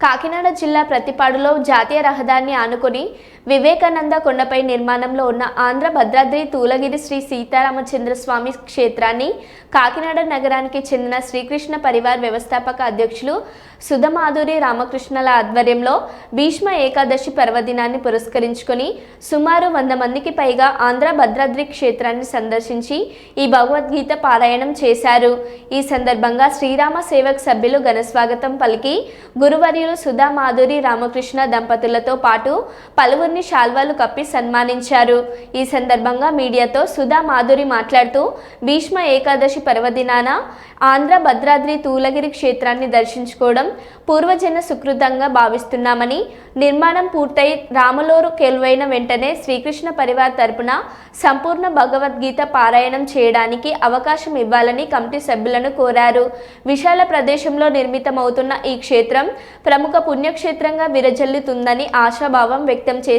కాకినాడ జిల్లా ప్రతిపాడులో జాతీయ రహదారిని ఆనుకొని వివేకానంద కొండపై నిర్మాణంలో ఉన్న ఆంధ్ర భద్రాద్రి తూలగిరి శ్రీ సీతారామచంద్ర స్వామి క్షేత్రాన్ని కాకినాడ నగరానికి చెందిన శ్రీకృష్ణ పరివార్ వ్యవస్థాపక అధ్యక్షులు సుధమాధురి రామకృష్ణల ఆధ్వర్యంలో భీష్మ ఏకాదశి పర్వదినాన్ని పురస్కరించుకొని సుమారు వంద మందికి పైగా ఆంధ్ర భద్రాద్రి క్షేత్రాన్ని సందర్శించి ఈ భగవద్గీత పారాయణం చేశారు. ఈ సందర్భంగా శ్రీరామ సేవక్ సభ్యులు ఘనస్వాగతం పలికి గురువర్యులు సుధా మాధురి రామకృష్ణ దంపతులతో పాటు పలువురు పలువురిని శాల్వాలు కప్పి సన్మానించారు. ఈ సందర్భంగా మీడియాతో సుధా మాధురి మాట్లాడుతూ భీష్మ ఏకాదశి పర్వదినాన ఆంధ్ర భద్రాద్రి తూలగిరి క్షేత్రాన్ని దర్శించుకోవడం పూర్వజన సుకృతంగా భావిస్తున్నామని నిర్మాణం పూర్తయి రామలోరు కెలువైన వెంటనే శ్రీకృష్ణ పరివార్ తరపున సంపూర్ణ భగవద్గీత పారాయణం చేయడానికి అవకాశం ఇవ్వాలని కమిటీ సభ్యులను కోరారు. విశాల ప్రదేశంలో నిర్మితమవుతున్న ఈ క్షేత్రం ప్రముఖ పుణ్యక్షేత్రంగా విరజల్లుతుందని ఆశాభావం వ్యక్తం చేశారు.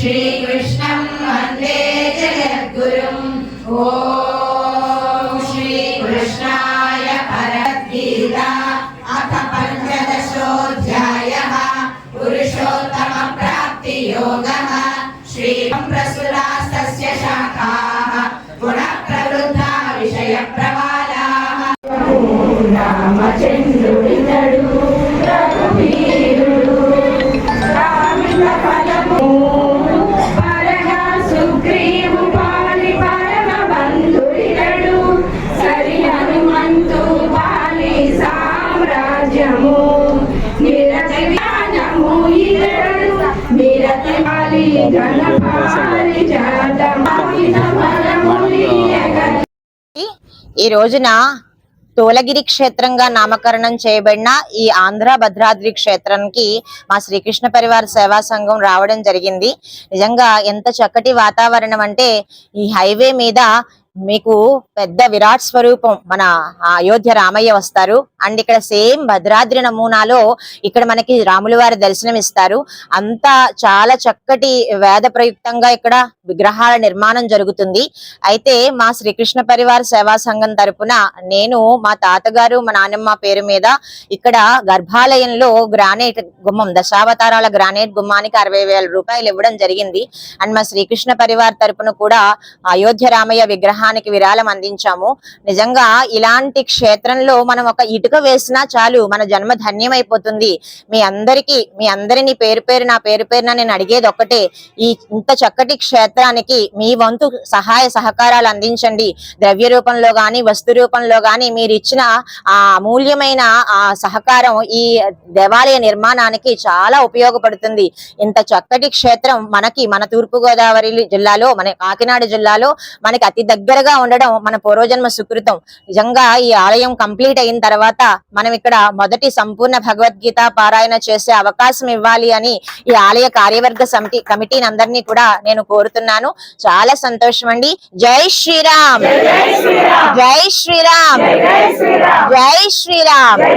जगद्गुरुम् श्रीकृष्णम् वन्दे जगद्गुरुम् ॐ श्रीकृष्णाय भगवद्गीता अथ पञ्चदशोऽध्यायः पुरुषोत्तमप्राप्तियोगः श्रीरं प्रसुरास्तस्य शाखाः पुनः प्रवृद्धा विषयप्रवालाः ఈ రోజున తోలగిరి క్షేత్రంగా నామకరణం చేయబడిన ఈ ఆంధ్ర భద్రాద్రి క్షేత్రానికి మా శ్రీకృష్ణ పరివార సేవా సంఘం రావడం జరిగింది. నిజంగా ఎంత చక్కటి వాతావరణం అంటే ఈ హైవే మీద మీకు పెద్ద విరాట్ స్వరూపం మన అయోధ్య రామయ్య వస్తారు. అండ్ ఇక్కడ సేమ్ భద్రాద్రి నమూనాలో ఇక్కడ మనకి రాముల వారి దర్శనం ఇస్తారు. అంతా చాలా చక్కటి వేద ప్రయుక్తంగా ఇక్కడ విగ్రహాల నిర్మాణం జరుగుతుంది. అయితే మా శ్రీకృష్ణ పరివార సేవా సంఘం తరపున నేను మా తాతగారు మా నానమ్మ పేరు మీద ఇక్కడ గర్భాలయంలో గ్రానైట్ గుమ్మం దశావతారాల గ్రానైట్ గుమ్మానికి అరవై వేల రూపాయలు ఇవ్వడం జరిగింది. అండ్ మా శ్రీకృష్ణ పరివార్ తరపున కూడా అయోధ్య రామయ్య విగ్రహానికి విరాళం అందించాము. నిజంగా ఇలాంటి క్షేత్రంలో మనం ఒక ఇటుక వేసినా చాలు మన జన్మ ధన్యమైపోతుంది. మీ అందరికీ మీ అందరినీ పేరు పేరు నా పేరు పేరున నేను అడిగేది ఒక్కటే ఈ ఇంత చక్కటి క్షేత్రానికి మీ వంతు సహాయ సహకారాలు అందించండి. ద్రవ్య రూపంలో గాని వస్తు రూపంలో గాని మీరు ఇచ్చిన ఆ అమూల్యమైన ఆ సహకారం ఈ దేవాలయ నిర్మాణానికి చాలా ఉపయోగపడుతుంది. ఇంత చక్కటి క్షేత్రం మనకి మన తూర్పు గోదావరి జిల్లాలో మన కాకినాడ జిల్లాలో మనకి అతి దగ్గర దగ్గరగా ఉండడం మన పూర్వజన్మ సుకృతం. నిజంగా ఈ ఆలయం కంప్లీట్ అయిన తర్వాత మనం ఇక్కడ మొదటి సంపూర్ణ భగవద్గీత పారాయణ చేసే అవకాశం ఇవ్వాలి అని ఈ ఆలయ కార్యవర్గ సమితి కమిటీని అందరినీ కూడా నేను కోరుతున్నాను. చాలా సంతోషం అండి. జై శ్రీరామ్! జై శ్రీరామ్! జై శ్రీరామ్!